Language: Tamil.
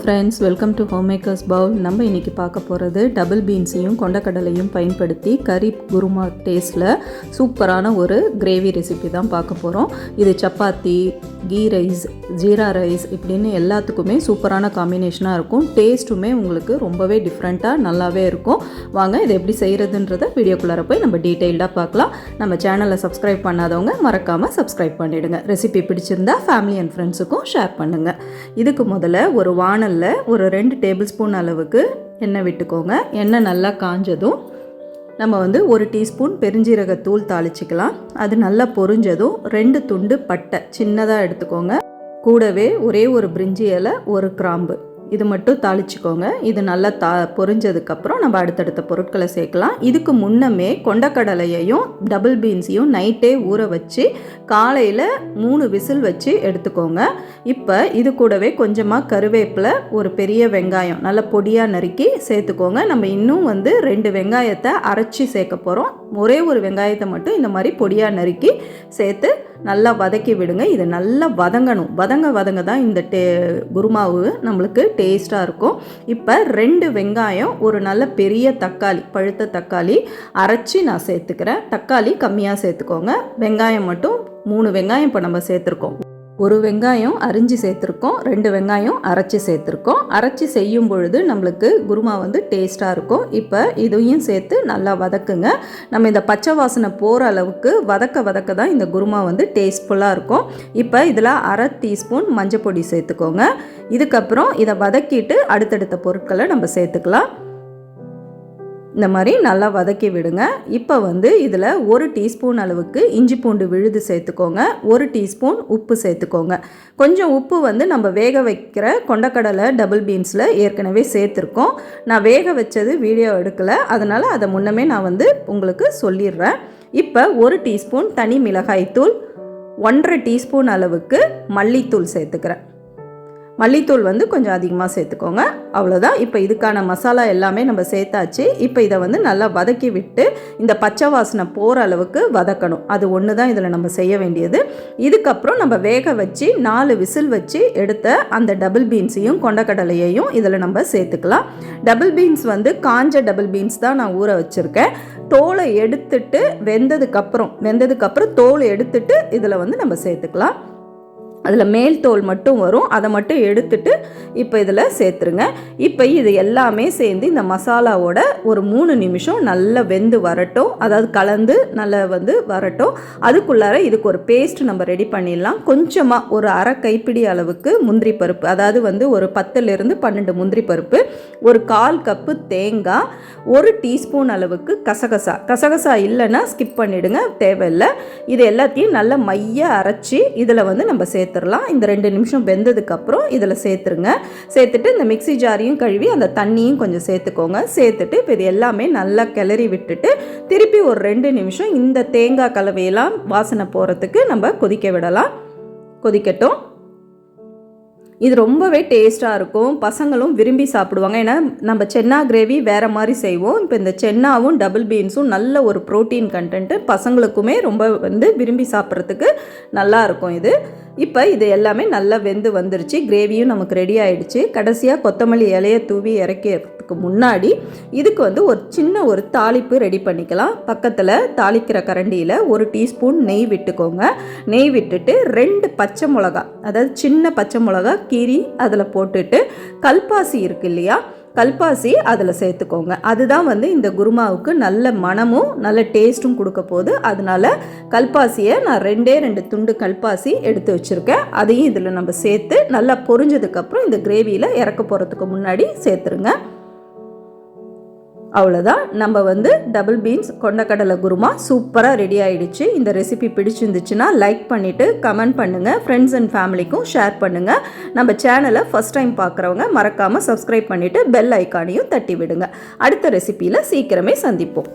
Friends welcome to home makers bowl நம்ம இன்றைக்கி பார்க்க போகிறது டபுள் பீன்ஸையும் கொண்டக்கடலையும் பயன்படுத்தி கறி குருமா டேஸ்ட்டில் சூப்பரான ஒரு கிரேவி ரெசிபி தான் பார்க்க போகிறோம் இது chapati key rice jeera rice இப்படின்னு எல்லாத்துக்குமே சூப்பரான காம்பினேஷனாக இருக்கும். டேஸ்ட்டுமே உங்களுக்கு ரொம்பவே டிஃப்ரெண்ட்டாக நல்லாவே இருக்கும். வாங்க இதை எப்படி செய்கிறதுன்றதை வீடியோக்குள்ளார போய் நம்ம டீட்டெயில்டாக பார்க்கலாம். நம்ம சேனலை சப்ஸ்கிரைப் பண்ணாதவங்க மறக்காமல் சப்ஸ்கிரைப் பண்ணிவிடுங்க ரெசிபி பிடிச்சிருந்தா ஃபேமிலி அண்ட் ஃப்ரெண்ட்ஸுக்கும் ஷேர் பண்ணுங்கள் இதுக்கு முதல்ல ஒரு வானலில் ஒரு ரெண்டு டேபிள் ஸ்பூன் அளவுக்கு எண்ணெய் விட்டுக்கோங்க. எண்ணெய் நல்லா காஞ்சதும் நம்ம வந்து ஒரு டீஸ்பூன் பெருஞ்சீரகத்தூள் தாளிச்சிக்கலாம். அது நல்லா பொரிஞ்சதும் ரெண்டு துண்டு பட்டை சின்னதாக எடுத்துக்கோங்க. கூடவே ஒரே ஒரு பிரிஞ்சி இலை ஒரு கிராம்பு. இது மட்டும் தாளிச்சுக்கோங்க. இது நல்லா தா பொரிஞ்சதுக்கப்புறம் நம்ம அடுத்தடுத்த பொருட்களை சேர்க்கலாம். இதுக்கு முன்னமே கொண்டக்கடலையையும் டபுள் பீன்ஸையும் நைட்டே ஊற வச்சு காலையில் மூணு விசில் வச்சு எடுத்துக்கோங்க. இப்போ இது கூடவே கொஞ்சமாக கருவேப்பிலை ஒரு பெரிய வெங்காயம் நல்லா பொடியாக நறுக்கி சேர்த்துக்கோங்க. நம்ம இன்னும் வந்து ரெண்டு வெங்காயத்தை அரைச்சி சேர்க்க போகிறோம் ஒரே ஒரு வெங்காயத்தை மட்டும் இந்த மாதிரி பொடியாக நறுக்கி சேர்த்து நல்லா வதக்கி விடுங்க. இது நல்லா வதங்கணும். வதங்க வதங்க தான் இந்த டே குருமாவு நம்மளுக்கு டேஸ்ட்டாக இருக்கும். இப்போ ரெண்டு வெங்காயம் ஒரு நல்ல பெரிய தக்காளி பழுத்த தக்காளி அரைச்சி நான் சேர்த்துக்கிறேன். தக்காளி கம்மியாக சேர்த்துக்கோங்க. வெங்காயம் மட்டும் மூணு வெங்காயம் இப்போ நம்ம சேர்த்துருக்கோம். ஒரு வெங்காயம் அரிஞ்சு சேர்த்துருக்கோம் ரெண்டு வெங்காயம் அரைச்சி சேர்த்துருக்கோம். அரைச்சி செய்யும் பொழுது நம்மளுக்கு குருமா வந்து டேஸ்ட்டாக இருக்கும். இப்போ இதையும் சேர்த்து நல்லா வதக்குங்க. நம்ம இந்த பச்சை வாசனை போகிற அளவுக்கு வதக்க வதக்க தான் இந்த குருமா வந்து டேஸ்ட்ஃபுல்லாக இருக்கும். இப்போ இதில் அரை டீஸ்பூன் மஞ்சள் பொடி சேர்த்துக்கோங்க. இதுக்கப்புறம் இதை வதக்கிட்டு அடுத்தடுத்த பொருட்களை நம்ம சேர்த்துக்கலாம். இந்த மாதிரி நல்லா வதக்கி விடுங்க. இப்போ வந்து இதில் ஒரு டீஸ்பூன் அளவுக்கு இஞ்சி பூண்டு விழுது சேர்த்துக்கோங்க. ஒரு டீஸ்பூன் உப்பு சேர்த்துக்கோங்க. கொஞ்சம் உப்பு வந்து நம்ம வேக வைக்கிற கொண்டக்கடலை டபுள் பீன்ஸில் ஏற்கனவே சேர்த்துருக்கோம். நான் வேக வச்சது வீடியோ எடுக்கலை. அதனால் அதை முன்னமே நான் வந்து உங்களுக்கு சொல்லிடுறேன். இப்போ ஒரு டீஸ்பூன் தனி மிளகாய்த்தூள் ஒன்றரை டீஸ்பூன் அளவுக்கு மல்லித்தூள் சேர்த்துக்கிறேன். மல்லித்தூள் வந்து கொஞ்சம் அதிகமாக சேர்த்துக்கோங்க. அவ்வளோதான் இப்போ இதுக்கான மசாலா எல்லாமே நம்ம சேர்த்தாச்சு. இப்போ இதை வந்து நல்லா வதக்கி விட்டு இந்த பச்சை வாசனை போகிற அளவுக்கு வதக்கணும். அது ஒன்று தான் இதில் நம்ம செய்ய வேண்டியது. இதுக்கப்புறம் நம்ம வேக வச்சு நாலு விசில் வச்சு எடுத்த அந்த டபுள் பீன்ஸையும் கொண்டக்கடலையையும் இதில் நம்ம சேர்த்துக்கலாம். டபுள் பீன்ஸ் வந்து காஞ்ச டபுள் பீன்ஸ் தான் நான் ஊற வச்சுருக்கேன். தோலை எடுத்துட்டு வெந்ததுக்கப்புறம் வெந்ததுக்கப்புறம் தோல் எடுத்துட்டு இதில் வந்து நம்ம சேர்த்துக்கலாம். அதில் மேல் தோல் மட்டும் வரும். அதை மட்டும் எடுத்துட்டு இப்போ இதில் சேர்த்துருங்க. இப்போ இது எல்லாமே சேர்ந்து இந்த மசாலாவோட ஒரு மூணு நிமிஷம் நல்லா வெந்து வரட்டும். அதாவது கலந்து நல்லா வந்து வரட்டும். அதுக்குள்ளார இதுக்கு ஒரு பேஸ்ட் நம்ம ரெடி பண்ணிடலாம். கொஞ்சமாக ஒரு அரை கைப்பிடி அளவுக்கு முந்திரி பருப்பு. அதாவது வந்து ஒரு பத்துலேருந்து பன்னெண்டு முந்திரி பருப்பு ஒரு கால் கப்பு தேங்காய் ஒரு டீஸ்பூன் அளவுக்கு கசகசா. கசகசா இல்லைன்னா ஸ்கிப் பண்ணிவிடுங்க தேவையில்லை. இது எல்லாத்தையும் நல்லா மைய அரைச்சி இதில் வந்து நம்ம சேர்த்து சேர்த்துடலாம். இந்த ரெண்டு நிமிஷம் வெந்ததுக்கப்புறம் இதில் சேர்த்துருங்க. சேர்த்துட்டு இந்த மிக்சி ஜாரையும் கழுவி அந்த தண்ணியும் கொஞ்சம் சேர்த்துக்கோங்க. சேர்த்துட்டு இப்போ இது எல்லாமே நல்லா கிளறி விட்டுட்டு திருப்பி ஒரு ரெண்டு நிமிஷம் இந்த தேங்காய் கலவையெல்லாம் வாசனை போகிறதுக்கு நம்ம கொதிக்க விடலாம். கொதிக்கட்டும். இது ரொம்பவே டேஸ்ட்டாக இருக்கும். பசங்களும் விரும்பி சாப்பிடுவாங்க. ஏன்னா நம்ம சென்னா கிரேவி வேறு மாதிரி செய்வோம். இப்போ இந்த சென்னாவும் டபுள் பீன்ஸும் நல்ல ஒரு ப்ரோட்டீன் கண்டென்ட்டு பசங்களுக்குமே ரொம்ப வந்து விரும்பி சாப்பிட்றதுக்கு நல்லா இருக்கும் இது. இப்போ இது எல்லாமே நல்லா வெந்து வந்துருச்சு. கிரேவியும் நமக்கு ரெடி ஆகிடுச்சு கடைசியாக கொத்தமல்லி இலையை தூவி இறக்கிறதுக்கு முன்னாடி இதுக்கு வந்து ஒரு சின்ன ஒரு தாளிப்பு ரெடி பண்ணிக்கலாம். பக்கத்தில் தாளிக்கிற கரண்டியில் ஒரு டீஸ்பூன் நெய் விட்டுக்கோங்க. நெய் விட்டுட்டு ரெண்டு பச்சை மிளகா அதாவது சின்ன பச்சை மிளகா கீரி அதில் போட்டுட்டு கல்பாசி இருக்கு இல்லையா கல்பாசி அதில் சேர்த்துக்கோங்க. அதுதான் வந்து இந்த குருமாவுக்கு நல்ல மனமும் நல்ல டேஸ்ட்டும் கொடுக்க போகுது. அதனால கல்பாசியை நான் ரெண்டே ரெண்டு துண்டு கல்பாசி எடுத்து வச்சுருக்கேன். அதையும் இதில் நம்ம சேர்த்து நல்லா பொரிஞ்சதுக்கப்புறம் இந்த கிரேவியில் இறக்க போகிறதுக்கு முன்னாடி சேர்த்துருங்க. அவ்வளோதான் நம்ம வந்து டபுள் பீன்ஸ் கொண்டக்கடலை குருமா சூப்பராக ரெடி ஆகிடுச்சு இந்த ரெசிபி பிடிச்சிருந்துச்சுன்னா லைக் பண்ணிவிட்டு கமெண்ட் பண்ணுங்கள் ஃப்ரெண்ட்ஸ் அண்ட் ஃபேமிலிக்கும் ஷேர் பண்ணுங்கள் நம்ம சேனலை ஃபஸ்ட் டைம் பார்க்குறவங்க மறக்காமல் சப்ஸ்கிரைப் பண்ணிவிட்டு பெல் ஐக்கானையும் தட்டி விடுங்க. அடுத்த ரெசிப்பியில் சீக்கிரமே சந்திப்போம்.